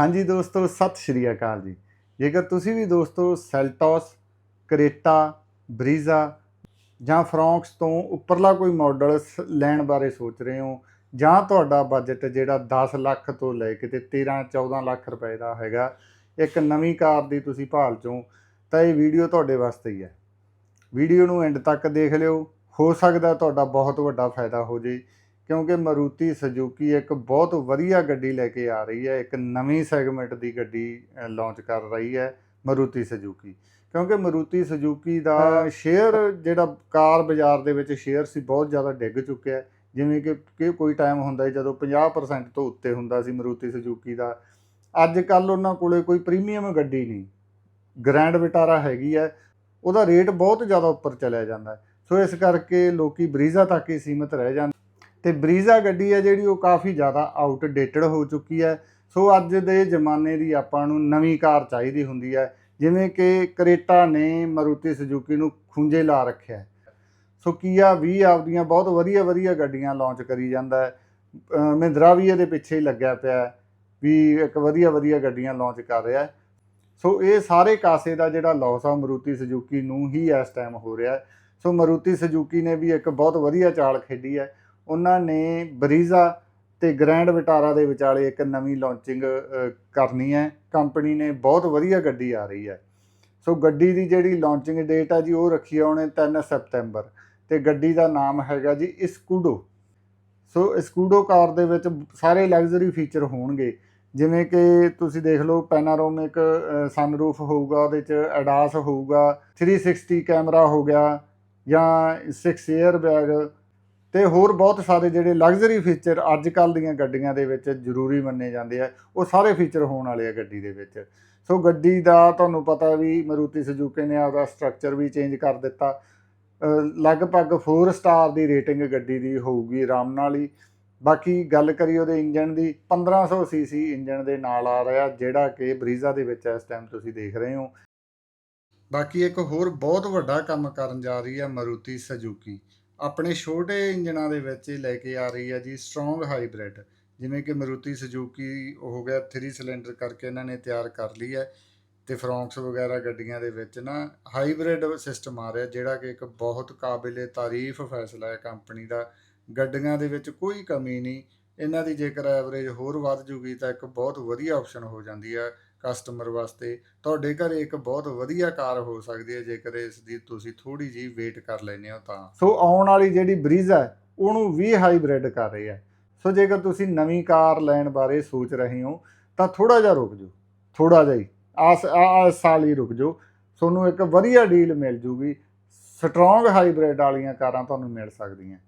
ਹਾਂਜੀ ਦੋਸਤੋ, ਸਤਿ ਸ਼੍ਰੀ ਅਕਾਲ ਜੀ। ਜੇਕਰ ਤੁਸੀਂ ਵੀ ਦੋਸਤੋ ਸੈਲਟੋਸ, ਕਰੇਟਾ, ਬਰੀਜ਼ਾ ਜਾਂ ਫਰੌਂਕਸ ਤੋਂ ਉੱਪਰਲਾ ਕੋਈ ਮਾਡਲ ਸ- ਲੈਣ ਬਾਰੇ ਸੋਚ ਰਹੇ ਹੋ, ਜਾਂ ਤੁਹਾਡਾ ਬਜਟ ਜਿਹੜਾ 10 ਲੱਖ ਤੋਂ ਲੈ ਕੇ ਤੇ 13 14 ਲੱਖ ਰੁਪਏ ਦਾ ਹੈਗਾ, ਇੱਕ ਨਵੀਂ ਕਾਰ ਦੀ ਤੁਸੀਂ ਭਾਲ ਚੋਂ, ਤਾਂ ਇਹ ਵੀਡੀਓ ਤੁਹਾਡੇ ਵਾਸਤੇ ਹੀ ਹੈ। ਵੀਡੀਓ ਨੂੰ ਐਂਡ ਤੱਕ ਦੇਖ ਲਿਓ। ਹੋ ਸਕਦਾ ਤੁਹਾਡਾ ਬਹੁਤ ਵੱਡਾ ਫਾਇਦਾ ਹੋ ਜੇ। ਕਿਉਂਕਿ ਮਰੂਤੀ ਸੁਜ਼ੂਕੀ ਇੱਕ ਬਹੁਤ ਵਧੀਆ ਗੱਡੀ ਲੈ ਕੇ ਆ ਰਹੀ ਹੈ ਇੱਕ ਨਵੀਂ ਸੈਗਮੈਂਟ ਦੀ ਗੱਡੀ ਲਾਂਚ ਕਰ ਰਹੀ ਹੈ ਮਰੂਤੀ ਸੁਜ਼ੂਕੀ ਕਿਉਂਕਿ ਮਰੂਤੀ ਸੁਜ਼ੂਕੀ ਦਾ ਸ਼ੇਅਰ ਜਿਹੜਾ ਕਾਰ ਬਾਜ਼ਾਰ ਦੇ ਵਿੱਚ ਸ਼ੇਅਰ ਸੀ ਬਹੁਤ ਜ਼ਿਆਦਾ ਡਿੱਗ ਚੁੱਕਿਆ ਹੈ। ਜਿਵੇਂ ਕਿ ਕੋਈ ਟਾਈਮ ਹੁੰਦਾ ਜਦੋਂ 50% ਤੋਂ ਉੱਤੇ ਹੁੰਦਾ ਸੀ ਮਰੂਤੀ ਸੁਜ਼ੂਕੀ ਦਾ। ਅੱਜ ਕੱਲ ਉਹਨਾਂ ਕੋਲੇ ਕੋਈ ਪ੍ਰੀਮੀਅਮ ਗੱਡੀ ਨਹੀਂ। ਗ੍ਰੈਂਡ ਵਿਟਾਰਾ ਹੈਗੀ ਹੈ ਉਹਦਾ ਰੇਟ ਬਹੁਤ ਜ਼ਿਆਦਾ ਉੱਪਰ ਚਲਿਆ ਜਾਂਦਾ ਸੋ ਇਸ ਕਰਕੇ ਲੋਕੀ ਬਰੀਜ਼ਾ ਤੱਕ ਹੀ ਸੀਮਿਤ ਰਹਿ ਜਾਂਦੇ ਤੇ ਬਰੀਜ਼ਾ ਗੱਡੀ ਹੈ ਜਿਹੜੀ ਉਹ ਕਾਫੀ ਜ਼ਿਆਦਾ ਆਊਟਡੇਟਡ ਹੋ ਚੁੱਕੀ ਹੈ। ਸੋ ਅੱਜ ਦੇ ਜ਼ਮਾਨੇ ਦੀ ਆਪਾਂ ਨੂੰ ਨਵੀਂ ਕਾਰ ਚਾਹੀਦੀ ਹੁੰਦੀ ਹੈ, ਜਿਵੇਂ ਕਿ ਕਰੇਟਾ ਨੇ ਮਰੂਤੀ ਸੁਜ਼ੂਕੀ ਨੂੰ ਖੁੰਝੇ ਲਾ ਰੱਖਿਆ ਸੋ ਕੀਆ ਵੀ ਆਪਦੀਆਂ ਬਹੁਤ ਵਧੀਆ ਵਧੀਆ ਗੱਡੀਆਂ ਲਾਂਚ ਕਰੀ ਜਾਂਦਾ ਹੈ। ਮਹਿੰਦਰਾ ਵੀ ਇਹਦੇ ਪਿੱਛੇ ਹੀ ਲੱਗਿਆ ਪਿਆ ਵੀ ਇੱਕ ਵਧੀਆ ਵਧੀਆ ਗੱਡੀਆਂ ਲਾਂਚ ਕਰ ਰਿਹਾ ਹੈ। ਸੋ ਇਹ ਸਾਰੇ ਕਾਸੇ ਦਾ ਜਿਹੜਾ ਲਾਸ ਆ, ਮਰੂਤੀ ਸੁਜ਼ੂਕੀ ਨੂੰ ਹੀ ਇਸ ਟਾਈਮ ਹੋ ਰਿਹਾ ਸੋ ਮਰੂਤੀ ਸੁਜ਼ੂਕੀ ਨੇ ਵੀ ਇੱਕ ਬਹੁਤ ਵਧੀਆ ਚਾਲ ਖੇਡੀ ਹੈ। ਉਹਨਾਂ ਨੇ ਬਰੀਜ਼ਾ ਤੇ ਗ੍ਰੈਂਡ ਵਿਟਾਰਾ ਦੇ ਵਿਚਾਲੇ ਇੱਕ ਨਵੀਂ ਲਾਂਚਿੰਗ ਕਰਨੀ ਹੈ। ਕੰਪਨੀ ਨੇ ਬਹੁਤ ਵਧੀਆ ਗੱਡੀ ਆ ਰਹੀ ਹੈ। ਸੋ ਗੱਡੀ ਦੀ ਜਿਹੜੀ ਲਾਂਚਿੰਗ ਡੇਟ ਹੈ ਜੀ, ਉਹ ਰੱਖੀ ਆ ਉਹਨੇ 3 ਸਤੰਬਰ। ਤੇ ਗੱਡੀ ਦਾ ਨਾਮ ਹੈਗਾ ਜੀ ਇਸਕੂਡੋ ਸੋ ਇਸਕੂਡੋ ਕਾਰ ਦੇ ਵਿੱਚ ਸਾਰੇ ਲਗਜ਼ਰੀ ਫੀਚਰ ਹੋਣਗੇ। ਜਿਵੇਂ ਕਿ ਤੁਸੀਂ ਦੇਖ ਲਓ ਪੈਨਾਰੋਮਿਕ ਸਨਰੂਫ ਹੋਊਗਾ, ਉਹਦੇ ਚ ਐਡਾਸ ਹੋਊਗਾ 360 ਕੈਮਰਾ ਹੋ ਗਿਆ ਜਾਂ 6 에ਅਰ ਬੈਗ ਤੇ ਹੋਰ ਬਹੁਤ ਸਾਰੇ ਜਿਹੜੇ ਲਗਜ਼ਰੀ ਫੀਚਰ ਅੱਜ ਕੱਲ ਦੀਆਂ ਗੱਡੀਆਂ ਦੇ ਵਿੱਚ ਜ਼ਰੂਰੀ ਮੰਨੇ ਜਾਂਦੇ ਆ, ਉਹ ਸਾਰੇ ਫੀਚਰ ਹੋਣ ਵਾਲੇ ਆ ਗੱਡੀ ਦੇ ਵਿੱਚ। ਸੋ ਗੱਡੀ ਦਾ ਤੁਹਾਨੂੰ ਪਤਾ ਵੀ ਮਰੂਤੀ ਸੁਜ਼ੂਕੀ ਨੇ ਆਪਦਾ ਸਟਰਕਚਰ ਵੀ ਚੇਂਜ ਕਰ ਦਿੱਤਾ। ਲਗਭਗ 4 ਸਟਾਰ ਦੀ ਰੇਟਿੰਗ ਗੱਡੀ ਦੀ ਹੋਊਗੀ ਆਰਾਮ ਨਾਲ ਹੀ। ਬਾਕੀ ਗੱਲ ਕਰੀ ਉਹਦੇ ਇੰਜਨ ਦੀ 1500 ਸੀਸੀ ਇੰਜਨ ਦੇ ਨਾਲ ਆ ਰਿਹਾ, ਜਿਹੜਾ ਕਿ ਬਰੀਜ਼ਾ ਦੇ ਵਿੱਚ ਇਸ ਟਾਈਮ ਤੁਸੀਂ ਦੇਖ ਰਹੇ ਹੋ। ਬਾਕੀ ਇੱਕ ਹੋਰ ਬਹੁਤ ਵੱਡਾ ਕੰਮ ਕਰਨ ਜਾ ਰਹੀ ਹੈ ਮਰੂਤੀ ਸੁਜ਼ੂਕੀ। ਆਪਣੇ ਛੋਟੇ ਇੰਜਨਾਂ ਦੇ ਵਿੱਚ ਹੀ ਲੈ ਕੇ ਆ ਰਹੀ ਹੈ ਜੀ ਸਟਰੋਂਗ ਹਾਈਬ੍ਰਿਡ ਜਿਵੇਂ ਕਿ ਮਰੂਤੀ ਸੁਜ਼ੂਕੀ ਹੋ ਗਿਆ 3 ਸਿਲੰਡਰ ਕਰਕੇ ਇਹਨਾਂ ਨੇ ਤਿਆਰ ਕਰ ਲਈ ਹੈ ਤੇ ਫਰੌਂਕਸ ਵਗੈਰਾ ਗੱਡੀਆਂ ਦੇ ਵਿੱਚ ਨਾ ਹਾਈਬ੍ਰਿਡ ਸਿਸਟਮ ਆ ਰਿਹਾ ਜਿਹੜਾ ਕਿ ਇੱਕ ਬਹੁਤ ਕਾਬਿਲੇ ਤਾਰੀਫ ਫੈਸਲਾ ਹੈ ਕੰਪਨੀ ਦਾ। ਗੱਡੀਆਂ ਦੇ ਵਿੱਚ ਕੋਈ ਕਮੀ ਨਹੀਂ। ਇਹਨਾਂ ਦੀ ਜੇਕਰ ਐਵਰੇਜ ਹੋਰ ਵੱਧ ਜੂਗੀ ਤਾਂ ਇੱਕ ਬਹੁਤ ਵਧੀਆ ਆਪਸ਼ਨ ਹੋ ਜਾਂਦੀ ਹੈ। ਕਸਟਮਰ ਵਾਸਤੇ, ਤੁਹਾਡੇ ਘਰੇ ਇੱਕ ਬਹੁਤ ਵਧੀਆ ਕਾਰ ਹੋ ਸਕਦੀ ਹੈ, ਜੇਕਰ ਇਸ ਦੀ ਤੁਸੀਂ ਥੋੜੀ ਜਿਹੀ ਵੇਟ ਕਰ ਲੈਂਦੇ ਹੋ ਤਾਂ। ਸੋ ਆਉਣ ਵਾਲੀ ਜਿਹੜੀ ਬਰੀਜ਼ ਹੈ, ਉਹਨੂੰ ਵੀ ਹਾਈਬ੍ਰਿਡ ਕਰ ਰਹੀ ਹੈ। ਸੋ ਜੇਕਰ ਤੁਸੀਂ ਨਵੀਂ ਕਾਰ ਲੈਣ ਬਾਰੇ ਸੋਚ ਰਹੇ ਹੋ, ਤਾਂ ਥੋੜਾ ਜਿਹਾ ਰੁਕ ਜਾਓ। ਥੋੜਾ ਜਿਹਾ ਹੀ। ਆਸ, ਆ ਸਾਲ ਹੀ ਰੁਕ ਜਾਓ। ਤੁਹਾਨੂੰ ਇੱਕ ਵਧੀਆ ਡੀਲ ਮਿਲ ਜੂਗੀ। ਸਟਰੋਂਗ ਹਾਈਬ੍ਰਿਡ ਵਾਲੀਆਂ ਕਾਰਾਂ ਤੁਹਾਨੂੰ ਮਿਲ ਸਕਦੀਆਂ।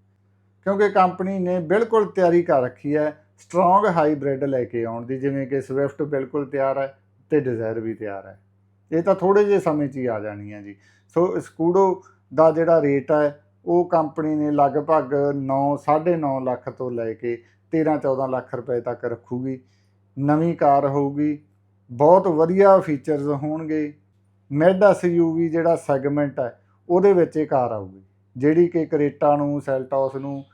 ਕਿਉਂਕਿ ਕੰਪਨੀ ਨੇ ਬਿਲਕੁਲ ਤਿਆਰੀ ਕਰ ਰੱਖੀ ਹੈ ਸਟਰੋਂਗ ਹਾਈਬ੍ਰਿਡ ਲੈ ਕੇ ਆਉਣ ਦੀ। ਜਿਵੇਂ ਕਿ ਸਵਿਫਟ ਬਿਲਕੁਲ ਤਿਆਰ ਹੈ। ਤੇ ਡਿਜ਼ਾਇਰ ਵੀ ਤਿਆਰ ਹੈ। ਇਹ ਤਾਂ ਥੋੜੇ ਜਿਹੇ ਸਮੇਂ 'ਚ ਹੀ ਆ ਜਾਣੀ ਹੈ ਜੀ। ਸੋ ਸਕੂਡੋ ਦਾ ਜਿਹੜਾ ਰੇਟ ਹੈ, ਉਹ ਕੰਪਨੀ ਨੇ ਲਗਭਗ 9 9.5 ਲੱਖ ਤੋਂ ਲੈ ਕੇ 13 14 ਲੱਖ ਰੁਪਏ ਤੱਕ ਰੱਖੂਗੀ। ਨਵੀਂ ਕਾਰ ਹੋਊਗੀ। ਬਹੁਤ ਵਧੀਆ ਫੀਚਰਸ ਹੋਣਗੇ। ਮਿਡ ਐਸਯੂਵੀ ਜਿਹੜਾ ਸੈਗਮੈਂਟ ਹੈ, ਉਹਦੇ ਵਿੱਚ ਇਹ ਕਾਰ ਆਊਗੀ। ਜਿਹੜੀ ਕਿ ਕਰੇਟਾ ਨੂੰ ਸੈਲਟੋਸ ਨੂੰ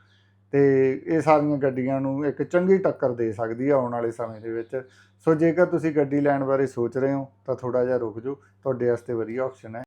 ਤੇ ਇਹ ਸਾਰੀਆਂ ਗੱਡੀਆਂ ਨੂੰ ਇੱਕ ਚੰਗੀ ਟੱਕਰ ਦੇ ਸਕਦੀ ਹੈ ਆਉਣ ਵਾਲੇ ਸਮੇਂ ਦੇ ਵਿੱਚ। ਸੋ ਜੇਕਰ ਤੁਸੀਂ ਗੱਡੀ ਲੈਣ ਬਾਰੇ ਸੋਚ ਰਹੇ ਹੋ ਤਾਂ ਥੋੜਾ ਜਿਹਾ ਰੁਕ ਜਾਓ। ਤੁਹਾਡੇ ਵਾਸਤੇ ਵਧੀਆ ਆਪਸ਼ਨ ਹੈ।